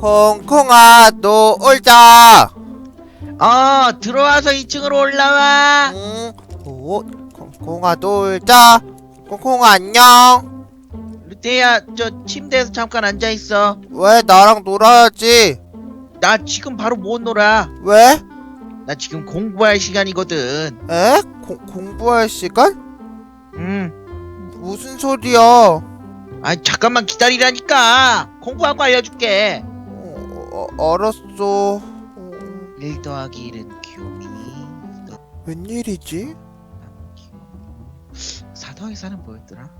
콩콩아 놀자 어, 들어와서 2층으로 올라와. 응? 오 콩콩아 놀자 콩콩아 안녕 루테야, 저 침대에서 잠깐 앉아 있어. 왜 나랑 놀아야지 나 지금 바로 못 놀아. 왜? 나 지금 공부할 시간이거든. 에? 고, 공부할 시간? 음. 무슨 소리야 아, 잠깐만 기다리라니까. 공부하고 알려줄게. 어, 어, 알았어 어, 1 더하기 1은 귀요미. 2 더하기 웬일이지? 4 더하기 4는 뭐였더라?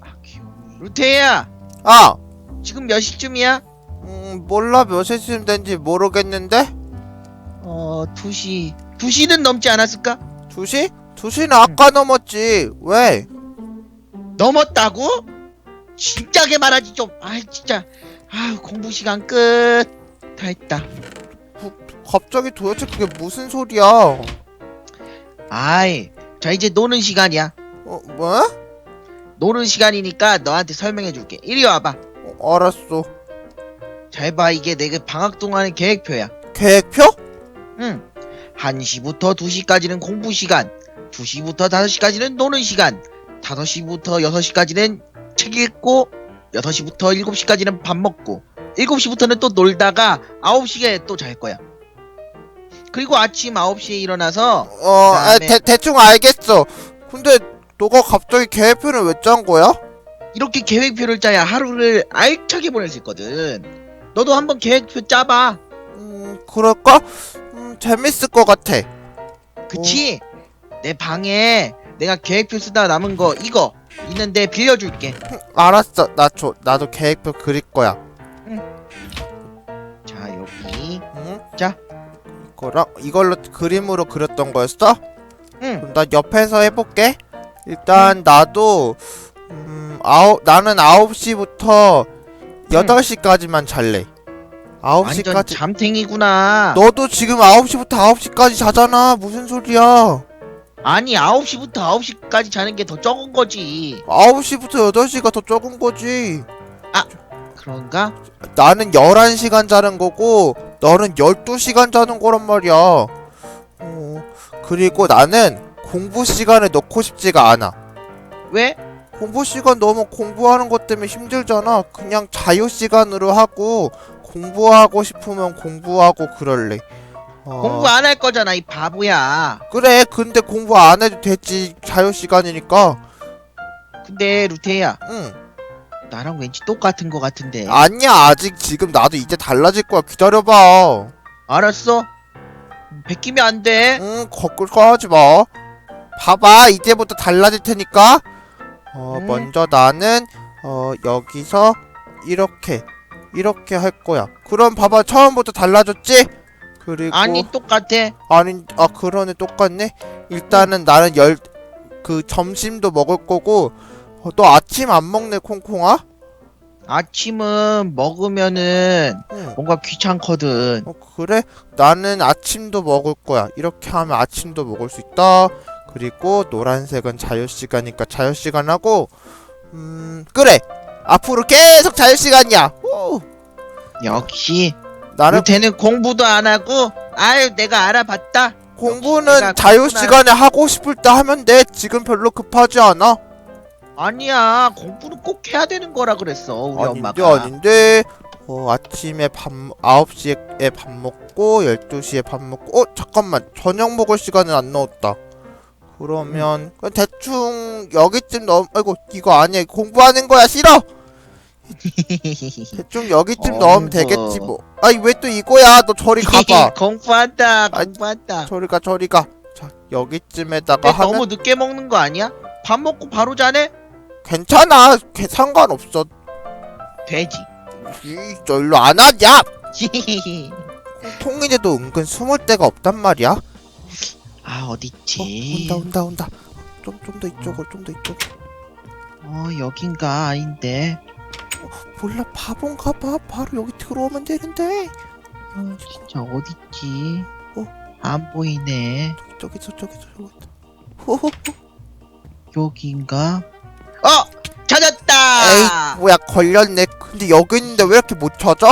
아, 귀요미. 루테야, 아! 지금 몇 시쯤이야? 음, 몰라 몇 시쯤 된지 모르겠는데? 어, 2시. 2시는 넘지 않았을까? 2시? 2시는 아까 넘었지 왜? 넘었다고? 진짜게 말하지 좀. 아, 진짜. 아, 공부 시간 끝. 다 했다. 갑자기 도대체 그게 무슨 소리야 아이, 자 이제 노는 시간이야. 어, 뭐? 노는 시간이니까 너한테 설명해 줄게. 이리 와봐. 어, 알았어 잘 봐, 이게 내가 방학 동안의 계획표야. 계획표? 응. 1시부터 2시까지는 공부 시간, 2시부터 5시까지는 노는 시간, 5시부터 6시까지는 책 읽고, 6시부터 7시까지는 밥 먹고, 7시부터는 또 놀다가 9시에 또 잘 거야. 그리고 아침 9시에 일어나서 어, 아, 그다음에- 대, 대충 알겠어 근데 너가 갑자기 계획표를 왜 짠 거야? 이렇게 계획표를 짜야 하루를 알차게 보낼 수 있거든. 너도 한번 계획표 짜봐. 음, 그럴까? 음, 재밌을 것 같아 그치? 내 방에 내가 계획표 쓰다 남은 거 이거 있는데 빌려줄게. 알았어 나 줘, 나도 계획표 그릴 거야 응? 자. 이거랑 이걸로 그림으로 그렸던 거였어? 응. 그럼 나 옆에서 해볼게. 일단 나도 음 아홉 나는 9시부터 8시까지만 잘래. 완전 9시까지. 잠탱이구나. 너도 지금 9시부터 9시까지 자잖아. 무슨 소리야? 아니 9시부터 9시까지 자는 게 더 적은 거지. 9시부터 8시가 더 적은 거지. 그런가? 나는 11시간 자는 거고 너는 12시간 자는 거란 말이야. 어, 그리고 나는 공부 시간을 넣고 싶지가 않아. 왜? 공부 시간 너무 공부하는 것 때문에 힘들잖아. 그냥 자유 시간으로 하고 공부하고 싶으면 공부하고 그럴래. 어, 공부 안 할 거잖아 이 바보야. 그래. 근데 공부 안 해도 되지. 자유 시간이니까. 근데 루테야 응. 나랑 왠지 똑같은 거 같은데. 아니야. 아직 지금 나도 이제 달라질 거야. 기다려봐. 알았어. 베끼면 안 돼. 응. 거꾸로 하지 마. 봐봐. 이제부터 달라질 테니까. 어, 음. 먼저 나는 어, 여기서 이렇게 이렇게 할 거야. 그럼 봐봐. 처음부터 달라졌지? 그리고 아니 똑같아. 아니 아 그러네 똑같네 일단은 나는 열 그 점심도 먹을 거고 어, 너 아침 안 먹네 콩콩아? 아침은 먹으면은 응. 뭔가 귀찮거든. 어 그래? 나는 아침도 먹을 거야. 이렇게 하면 아침도 먹을 수 있다. 그리고 노란색은 자유 시간이니까 자유 시간 하고 음 그래! 앞으로 계속 자유 시간이야! 오, 역시. 나는 루테는 공부도 안 하고 아유 내가 알아봤다. 내가 공부는 자유 그렇구나. 시간에 하고 싶을 때 하면 돼. 지금 별로 급하지 않아 아니야 공부는 꼭 해야 되는 거라 그랬어 우리 아닌데 엄마가. 아닌데. 어 아침에 밥 9시에 밥 먹고 12시에 밥 먹고 어 잠깐만. 저녁 먹을 시간은 안 넣었다. 그러면 그냥 대충 여기쯤 넣 아이고 이거 아니야. 공부하는 거야. 싫어! 대충 여기쯤 어, 넣으면 뭐. 되겠지 뭐. 아이 왜또 이거야? 너 저리 가봐. 공부한다 아이, 공부한다. 저리 가 저리 가자 여기쯤에다가 근데 하면 너무 늦게 먹는 거 아니야? 밥 먹고 바로 자네? 괜찮아 걔 상관없어 돼지. 이, 저 일로 안 하냐 통일에도 은근 숨을 데가 없단 말이야 아 어딨지? 어, 온다 온다 온다 좀 좀 더 이쪽으로 좀 더 이쪽 어 여긴가 아닌데. 몰라 바본가 봐 바로 여기 들어오면 되는데 어 진짜 어딨지? 어? 안 보이네. 저기 저쪽에 저기 있다 호호 여긴가? 어 찾았다. 에이 뭐야 걸렸네 근데 여기 있는데 왜 이렇게 못 찾아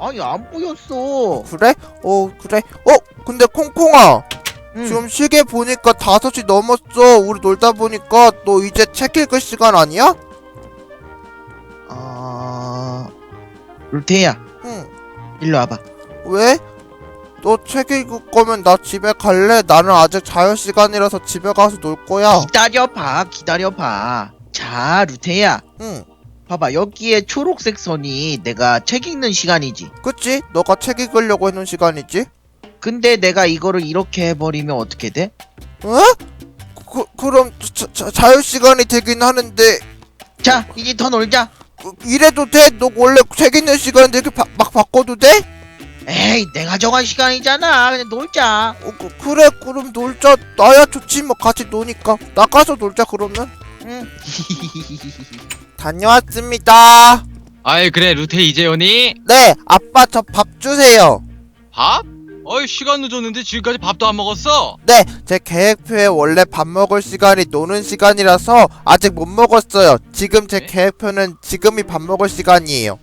아니 안 보였어. 그래? 어 그래 어 근데 콩콩아 응. 지금 시계 보니까 5시 넘었어 우리 놀다 보니까 너 이제 책 읽을 시간 아니야? 아 루테야 응 일로 와봐. 왜? 너 책 읽을 거면 나 집에 갈래 나는 아직 자유 시간이라서 집에 가서 놀 거야 기다려봐 기다려봐. 자 루테야 응 봐봐 여기에 초록색 선이 내가 책 읽는 시간이지. 그치? 너가 책 읽으려고 해놓은 시간이지? 근데 내가 이거를 이렇게 해버리면 어떻게 돼? 어? 그, 그럼 자, 자, 자유 시간이 되긴 하는데 자 이제 더 놀자. 그, 이래도 돼? 너 원래 책 읽는 시간인데 이렇게 바, 막 바꿔도 돼? 에이 내가 정한 시간이잖아. 그냥 놀자. 어, 그, 그래 그럼 놀자 나야 좋지 뭐 같이 노니까 나가서 놀자 그러면 응. 다녀왔습니다 아이 그래 루테 이제 오니? 네 아빠 저 밥 주세요 밥? 어이 시간 늦었는데 지금까지 밥도 안 먹었어? 네 제 계획표에 원래 밥 먹을 시간이 노는 시간이라서 아직 못 먹었어요 지금 제 네? 계획표는 지금이 밥 먹을 시간이에요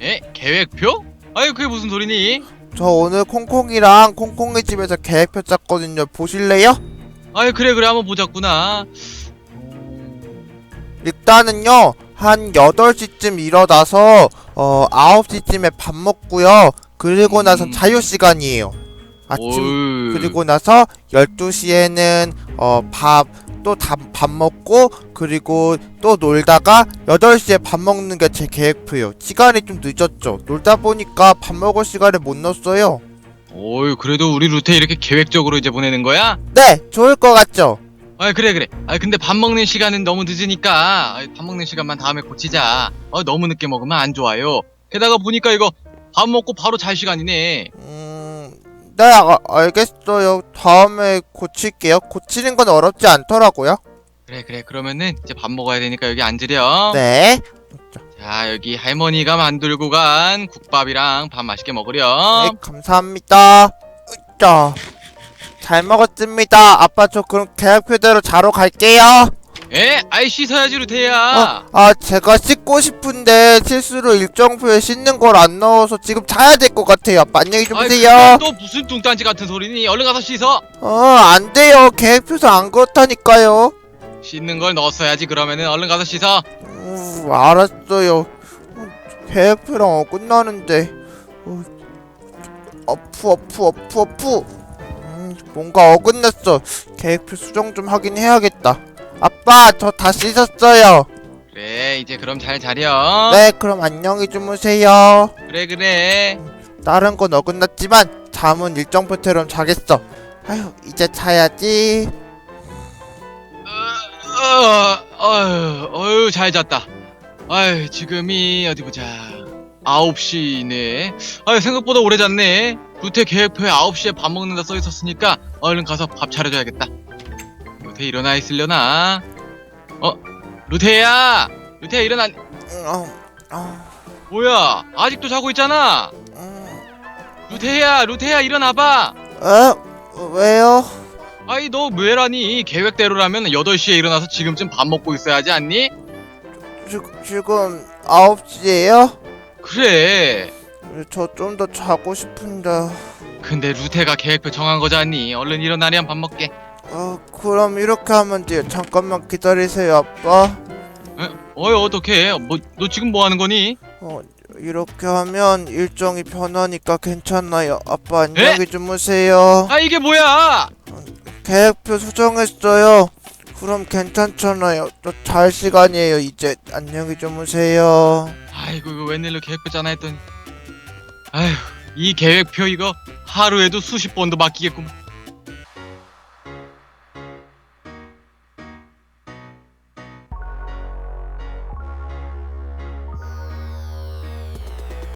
에? 계획표? 아이 그게 무슨 소리니? 저 오늘 콩콩이랑 콩콩이 집에서 계획표 짰거든요 보실래요? 아이 그래 그래 한번 보자꾸나 일단은요 한 8시쯤 일어나서 어 9시쯤에 밥 먹고요 그리고 나서 음. 자유 시간이에요 아침 어이. 그리고 나서 12시에는 어 밥 또 밥 먹고 그리고 또 놀다가 8시에 밥 먹는 게 제 계획표예요. 시간이 좀 늦었죠. 놀다 보니까 밥 먹을 시간을 못 넣었어요. 어이 그래도 우리 루테 이렇게 계획적으로 이제 보내는 거야? 네 좋을 것 같죠? 아이 그래 그래. 아이 근데 밥 먹는 시간은 너무 늦으니까. 아이, 밥 먹는 시간만 다음에 고치자. 어 너무 늦게 먹으면 안 좋아요. 게다가 보니까 이거 밥 먹고 바로 잘 시간이네. 음, 네, 아, 알겠어요. 다음에 고칠게요. 고치는 건 어렵지 않더라고요. 그래 그래 그러면은 이제 밥 먹어야 되니까 여기 앉으렴 네. 자 여기 할머니가 만들고 간 국밥이랑 밥 맛있게 네, 먹으렴 감사합니다. 으짜. 잘 먹었습니다. 아빠, 저 그럼 계획표대로 자러 갈게요. 에? 아이 씻어야지 루테야 어, 아, 제가 씻고 싶은데 실수로 일정표에 씻는 걸 안 넣어서 지금 자야 될 것 같아요. 아빠, 안녕히 주무세요. 또 무슨 뚱딴지 같은 소리니 얼른 가서 씻어 어, 안 돼요. 계획표상 안 그렇다니까요. 씻는 걸 넣었어야지 그러면은 얼른 가서 씻어 우, 알았어요. 어, 계획표랑 어긋나는데. 어, 어프 어프 어프 어프. 음, 뭔가 어긋났어. 계획표 수정 좀 하긴 해야겠다. 아빠, 저 다 씻었어요. 그래 이제 그럼 잘 자렴 네, 그럼 안녕히 주무세요. 그래 그래 다른 건 어긋났지만 잠은 일정표처럼 자겠어. 아휴, 이제 자야지. 어, 어휴, 어휴, 잘 잤다. 아휴, 지금이 어디 보자. 9시네. 아휴, 생각보다 오래 잤네. 루테 계획표에 9시에 밥 먹는다 써 있었으니까 얼른 가서 밥 차려줘야겠다. 루테 일어나 있으려나? 어, 루테야! 루테야 일어나. 음, 어, 어, 뭐야? 아직도 자고 있잖아. 음, 루테야, 루테야 일어나봐. 에? 왜요? 아이, 너 왜라니? 계획대로라면 8시에 일어나서 지금쯤 밥 먹고 있어야지 않니? 지, 지금 9시에요? 그래. 저 좀 더 자고 싶은데. 근데 루테가 계획표 정한 거잖니. 얼른 일어나렴 밥 먹게. 어, 그럼 이렇게 하면 돼요. 잠깐만 기다리세요, 아빠. 어이 어떡해? 뭐 너 지금 뭐 하는 거니? 어, 이렇게 하면 일정이 변하니까 괜찮아요. 아빠 안녕히 주무세요. 아 이게 뭐야? 계획표 수정했어요. 그럼 괜찮잖아요. 저잘 시간이에요, 이제. 안녕히 주무세요. 아이고 이거 웬일로 계획표 짜나 했더니. 아휴 이 계획표 이거 하루에도 수십 번도 바뀌겠구만.